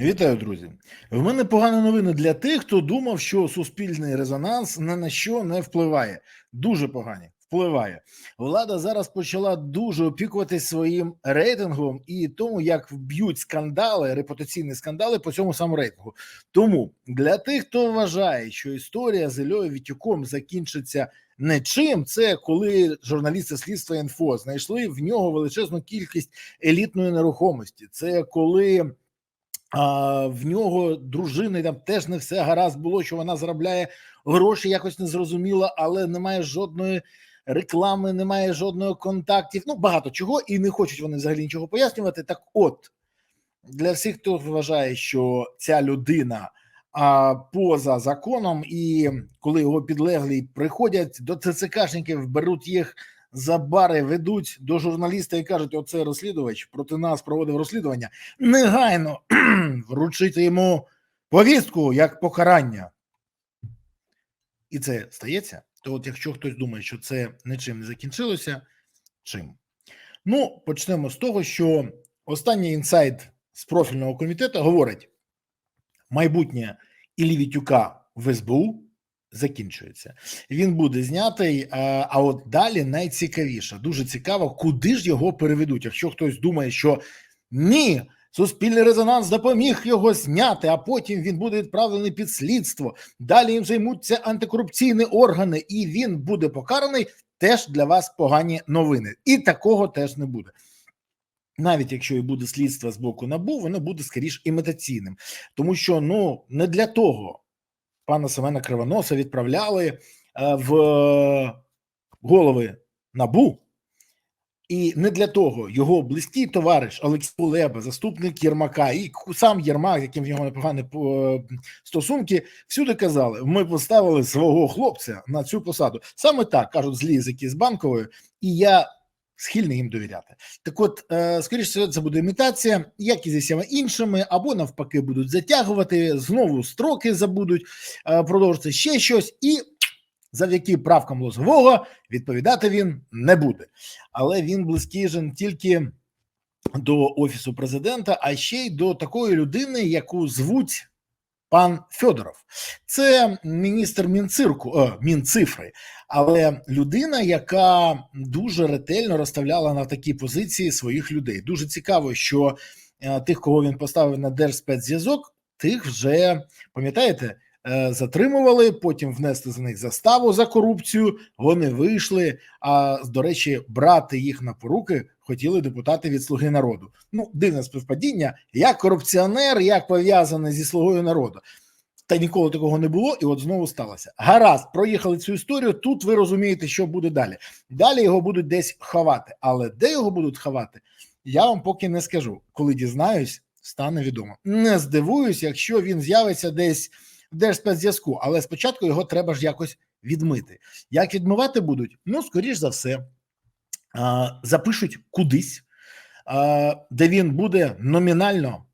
Вітаю, друзі. В мене погані новини для тих, хто думав, що суспільний резонанс ні на що не впливає. Дуже погані. Впливає. Влада зараз почала дуже опікуватись своїм рейтингом і тому, як б'ють скандали, репутаційні скандали по цьому самому рейтингу. Тому для тих, хто вважає, що історія з Ільою Вітюком закінчиться нечим, це коли журналісти слідства інфо знайшли в нього величезну кількість елітної нерухомості. Це коли а в нього дружини там теж не все гаразд було, що вона заробляє гроші, якось не зрозуміло, але немає жодної реклами, немає жодної контактів. Ну багато чого, і не хочуть вони взагалі нічого пояснювати. Так, от для всіх, хто вважає, що ця людина а, поза законом, і коли його підлеглі приходять до ТЦКшників, беруть їх за бари ведуть до журналіста і кажуть: оце розслідувач проти нас проводив розслідування. Негайно вручити йому повістку як покарання. І це стається. То, от якщо хтось думає, що це нічим не закінчилося, чим? Ну, почнемо з того, що останній інсайт з профільного комітету говорить: майбутнє Іллі Вітюка в СБУ закінчується. Він буде знятий. А, а от далі найцікавіше, дуже цікаво, куди ж його переведуть. Якщо хтось думає, що ні, суспільний резонанс допоміг його зняти, а потім він буде відправлений під слідство. Далі їм займуться антикорупційні органи, і він буде покараний. Теж для вас погані новини, і такого теж не буде. Навіть якщо і буде слідство з боку набу, воно буде скоріш імітаційним, тому що ну не для того пана Семена Кривоноса відправляли е, в голови набу, і не для того його близький товариш Олексій Леба, заступник Єрмака, і сам Єрмак, яким в нього непогані е, стосунки, всюди казали: ми поставили свого хлопця на цю посаду. Саме так кажуть злі язики з банковою, і я схильний їм довіряти. Так, от, е, скоріше, це буде імітація, як і зі всіма іншими, або навпаки, будуть затягувати, знову строки забудуть, е, продовжити ще щось, і завдяки правкам Лозового відповідати він не буде. Але він близький тільки до офісу президента, а ще й до такої людини, яку звуть. Пан Федоров, це міністр мінцирку, о, мінцифри, але людина, яка дуже ретельно розставляла на такі позиції своїх людей. Дуже цікаво, що е, тих, кого він поставив на держспецзв'язок, тих вже пам'ятаєте, е, затримували. Потім внесли за них заставу за корупцію. Вони вийшли. А до речі, брати їх на поруки хотіли депутати від Слуги народу. Ну, дивне співпадіння, як корупціонер, як пов'язаний зі слугою народу. Та ніколи такого не було, і от знову сталося. Гаразд, проїхали цю історію. Тут ви розумієте, що буде далі. Далі його будуть десь ховати. Але де його будуть ховати, я вам поки не скажу. Коли дізнаюсь, стане відомо. Не здивуюсь, якщо він з'явиться десь в держспецзв'язку, але спочатку його треба ж якось відмити. Як відмивати будуть? Ну, скоріш за все, запишуть кудись, де він буде номінально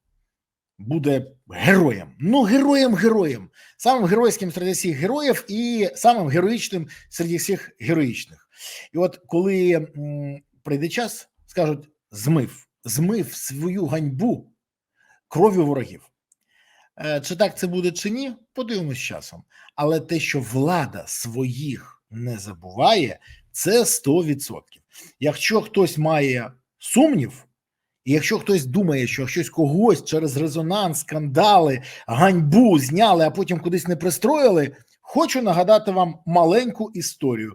буде героєм. Ну, героєм, героєм, самим геройським серед всіх героїв і самим героїчним серед всіх героїчних. І от коли прийде час, скажуть: змив, змив свою ганьбу кров'ю ворогів. Е, Чи так це буде, чи ні, подивимось часом. Але те, що влада своїх не забуває, це 100%. Якщо хтось має сумнів, і якщо хтось думає, що щось когось через резонанс, скандали, ганьбу зняли, а потім кудись не пристроїли, хочу нагадати вам маленьку історію.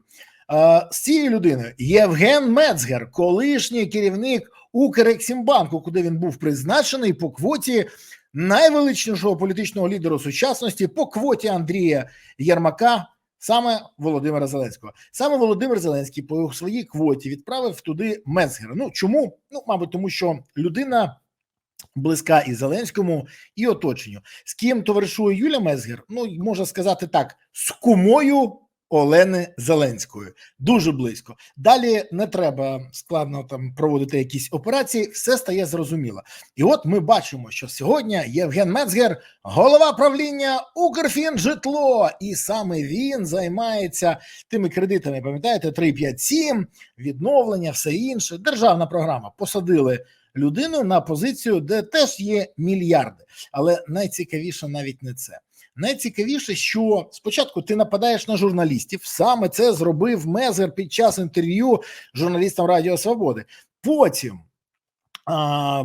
Е, З цією людиною Євген Мецгер, колишній керівник Укрексімбанку, куди він був призначений по квоті найвеличнішого політичного лідеру сучасності, по квоті Андрія Єрмака. Саме Володимира Зеленського, саме Володимир Зеленський по своїй квоті відправив туди Мецгера. Ну чому? Ну, мабуть, тому що людина близька і Зеленському, і оточенню. З ким товаришує Юля Мецгер? Ну можна сказати так: з кумою Олени Зеленської. Дуже близько. Далі не треба складно там проводити якісь операції, все стає зрозуміло. І от ми бачимо, що сьогодні Євген Мецгер, голова правління Укрфінжитло, і саме він займається тими кредитами. Пам'ятаєте, 357, відновлення, все інше. Державна програма. Посадили людину на позицію, де теж є мільярди. Але найцікавіше навіть не це. Найцікавіше, що спочатку ти нападаєш на журналістів. Саме це зробив Мезер під час інтерв'ю журналістам Радіо Свободи. Потім а,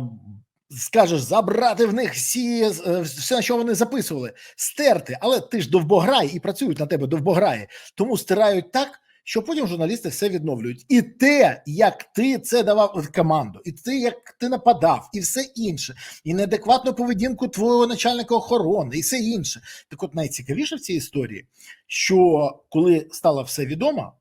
скажеш забрати в них всі е, все, що вони записували, стерти. Але ти ж довбограй і працюють на тебе довбограї, тому стирають так. Що потім журналісти все відновлюють, і те, як ти це давав команду, і те, як ти нападав, і все інше, і неадекватну поведінку твого начальника охорони, і все інше. Так, от найцікавіше в цій історії, що коли стало все відомо,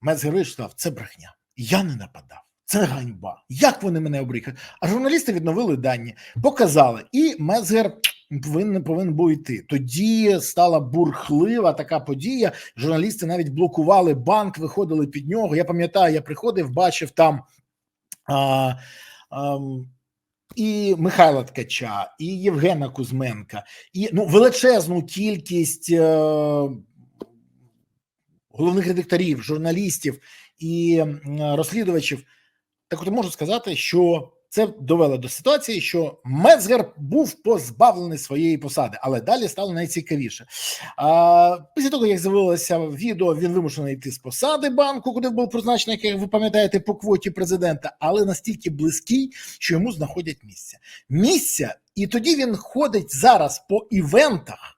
Мецгерич сказав, це брехня. Я не нападав. Це ганьба. Як вони мене обріхають? А журналісти відновили дані, показали, і Мецгер повинен повинен був йти. Тоді стала бурхлива така подія. Журналісти навіть блокували банк, виходили під нього. Я пам'ятаю, я приходив, бачив там. А, а, і Михайла Ткача, і Євгена Кузьменка, і ну величезну кількість е, головних редакторів, журналістів і е, розслідувачів. Так от можу сказати, що це довело до ситуації, що Мецгер був позбавлений своєї посади, але далі стало найцікавіше. А, Після того, як з'явилося відео, він вимушений йти з посади банку, куди був призначений, як ви пам'ятаєте, по квоті президента, але настільки близький, що йому знаходять місце. Місця, і тоді він ходить зараз по івентах.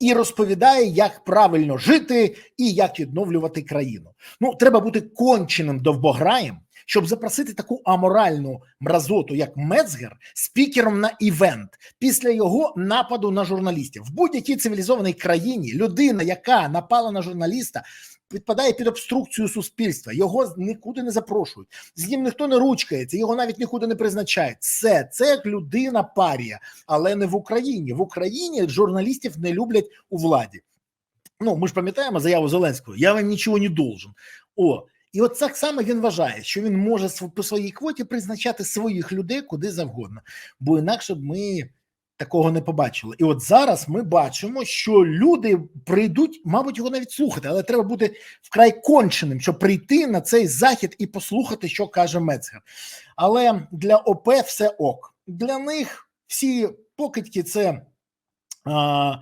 І розповідає, як правильно жити і як відновлювати країну. Ну, треба бути конченим довбограєм, щоб запросити таку аморальну мразоту, як Мецгер, спікером на івент після його нападу на журналістів в будь-якій цивілізованій країні. Людина, яка напала на журналіста, підпадає під обструкцію суспільства. Його нікуди не запрошують. З ним ніхто не ручкається, його навіть нікуди не призначають. Все це як людина парія, але не в Україні. В Україні журналістів не люблять у владі. Ну ми ж пам'ятаємо заяву Зеленського. Я вам нічого не должен. О, і от так само він вважає, що він може по своїй квоті призначати своїх людей куди завгодно, бо інакше б ми такого не побачили. І от зараз ми бачимо, що люди прийдуть, мабуть, його навіть слухати, але треба бути вкрай конченим, щоб прийти на цей захід і послухати, що каже Мецгер. Але для ОП все ок. Для них всі покидьки це. А,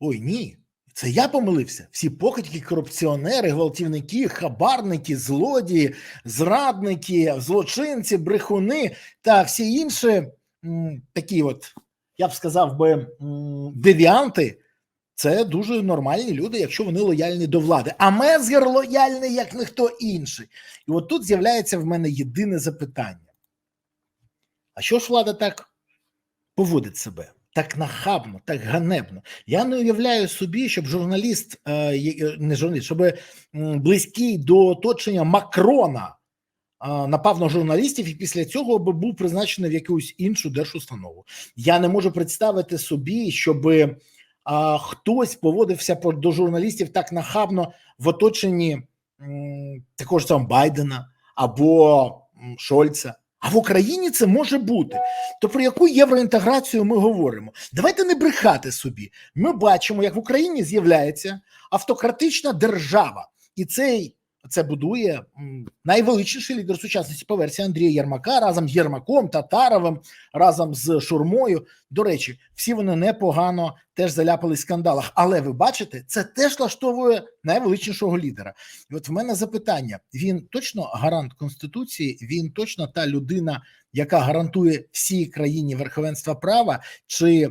Ой, ні. Це я помилився. Всі покидьки, корупціонери, гвалтівники, хабарники, злодії, зрадники, злочинці, брехуни та всі інші м, такі, от я б сказав би, м, девіанти. Це дуже нормальні люди, якщо вони лояльні до влади. А Мезгер лояльний як ніхто інший. І от тут з'являється в мене єдине запитання: а що ж влада так поводить себе? Так нахабно, так ганебно. Я не уявляю собі, щоб журналіст, е, не журналіст, щоб близький до оточення Макрона напав на журналістів і після цього би був призначений в якусь іншу держустанову. Я не можу представити собі, щоб хтось поводився до журналістів так нахабно в оточенні м, такого там Байдена або Шольца. А в Україні це може бути. То про яку євроінтеграцію ми говоримо? Давайте не брехати собі. Ми бачимо, як в Україні з'являється автократична держава, і цей це будує найвеличніший лідер сучасності по версії Андрія Єрмака разом з Єрмаком, Татаровим, разом з Шурмою. До речі, всі вони непогано теж заляпались в скандалах. Але ви бачите, це теж влаштовує найвеличнішого лідера. І от в мене запитання: він точно гарант конституції, він точно та людина, яка гарантує всій країні верховенства права, чи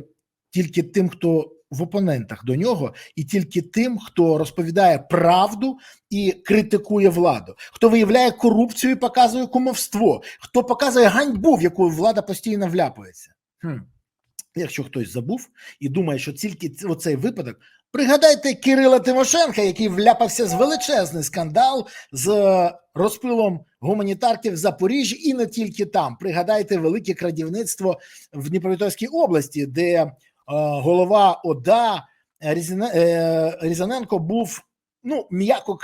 тільки тим, хто в опонентах до нього, і тільки тим, хто розповідає правду і критикує владу, хто виявляє корупцію, і показує кумовство, хто показує ганьбу, в яку влада постійно вляпується. Хм. Якщо хтось забув і думає, що тільки оцей випадок. Пригадайте Кирила Тимошенка, який вляпався з величезний скандал з розпилом гуманітарків в Запоріжжі, і не тільки там. Пригадайте велике крадівництво в Дніпропетровській області, де голова ОДА е, Різаненко був. Ну, м'яко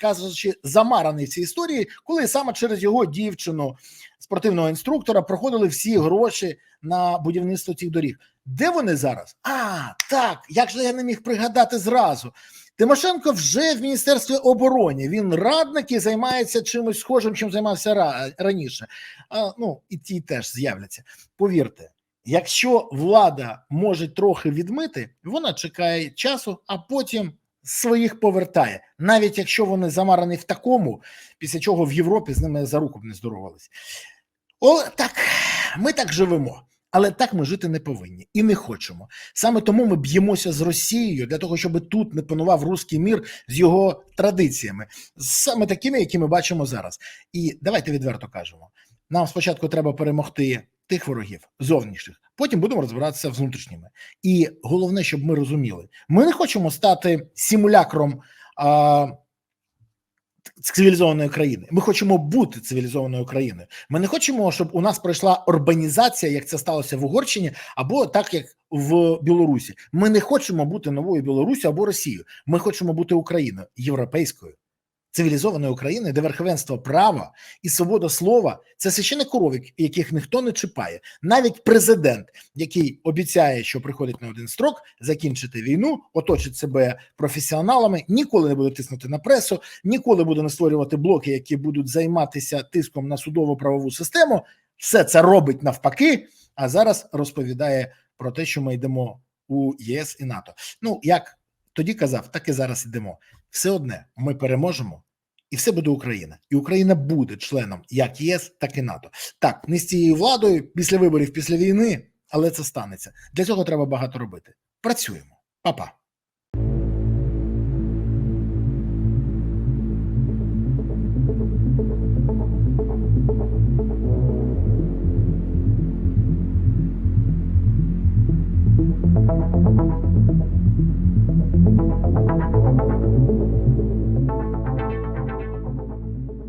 кажучи, замараний в цій історії, коли саме через його дівчину спортивного інструктора проходили всі гроші на будівництво цих доріг. Де вони зараз? А, так, як же я не міг пригадати зразу. Тимошенко вже в Міністерстві оборони. Він радник і займається чимось схожим, чим займався раніше. А, ну, і ті теж з'являться. Повірте, якщо влада може трохи відмити, вона чекає часу, а потім своїх повертає, навіть якщо вони замарані в такому, після чого в Європі з ними за руку б не здоровались. О, так, ми так живемо. Але так ми жити не повинні і не хочемо. Саме тому ми б'ємося з Росією для того, щоб тут не панував руський мір з його традиціями, саме такими, які ми бачимо зараз. І давайте відверто кажемо: нам спочатку треба перемогти тих ворогів зовнішніх, потім будемо розбиратися з внутрішніми. І головне, щоб ми розуміли, ми не хочемо стати симулякром. А, Цивілізованої країни, ми хочемо бути цивілізованою країною. Ми не хочемо, щоб у нас пройшла урбанізація, як це сталося в Угорщині, або так як в Білорусі. Ми не хочемо бути новою Білорусі або Росією. Ми хочемо бути Україною європейською, цивілізованою Україною, де верховенство права і свобода слова це священний коровик, яких ніхто не чіпає. Навіть президент, який обіцяє, що приходить на один строк, закінчити війну, оточить себе професіоналами, ніколи не буде тиснути на пресу, ніколи буде не створювати блоки, які будуть займатися тиском на судово правову систему. Все це робить навпаки. А зараз розповідає про те, що ми йдемо у ЄС і НАТО. Ну як тоді казав, так і зараз йдемо. Все одне ми переможемо, і все буде Україна. І Україна буде членом як ЄС, так і НАТО. Так, не з цією владою після виборів, після війни, але це станеться. Для цього треба багато робити. Працюємо, Па-па.